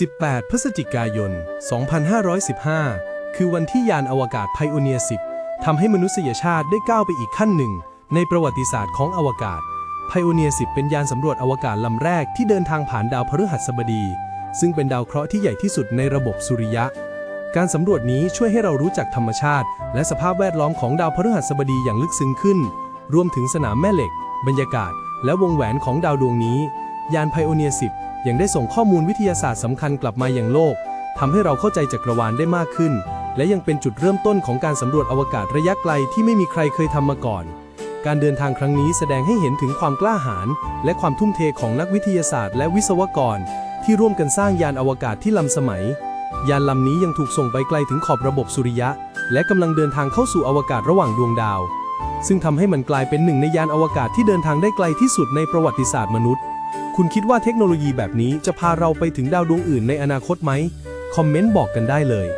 18 พฤศจิกายน 2515 คือวันที่ยานอวกาศไพโอเนียร์10ทำให้มนุษยชาติได้ก้าวไปอีกขั้นหนึ่ง ในประวัติศาสตร์ของอวกาศไพโอเนียร์10 เป็นยานสำรวจอวกาศลำแรกที่เดินทางผ่านดาวพฤหัสบดี ซึ่งเป็นดาวเคราะห์ที่ใหญ่ที่สุดในระบบสุริยะ การสำรวจนี้ช่วยให้เรารู้จักธรรมชาติ และสภาพแวดล้อมของดาวพฤหัสบดีอย่างลึกซึ้งขึ้น รวมถึงสนามแม่เหล็ก บรรยากาศ และวงแหวนของดาวดวงนี้ ยานไพโอเนียร์10 ยังได้ส่งข้อมูลวิทยาศาสตร์สำคัญกลับมาอยังโลกทำให้เราเข้าใจจักรวาลได้มากขึ้น และยังเป็นจุดเริ่มต้นของการสำรวจอวกาศระยะไกลที่ไม่มีใครเคยทำมาก่อน การเดินทางครั้งนี้แสดงให้เห็นถึงความกล้าหาญและความทุ่มเทของนักวิทยาศาสตร์ และวิศวกร ที่ร่วมกันสร้างยานอวกาศที่ล้ำสมัย ยานลำนี้ยังถูกส่งไปไกลถึงขอบระบบสุริยะ และกำลังเดินทางเข้าสู่อวกาศระหว่างดวงดาว ซึ่งทำให้มันกลายเป็นหนึ่งในยานอวกาศที่เดินทางได้ไกลที่สุดในประวัติศาสตร์มนุษย์ คุณคิดว่าเทคโนโลยีแบบนี้จะพาเราไปถึงดาวดวงอื่นในอนาคตไหม คอมเมนต์บอกกันได้เลย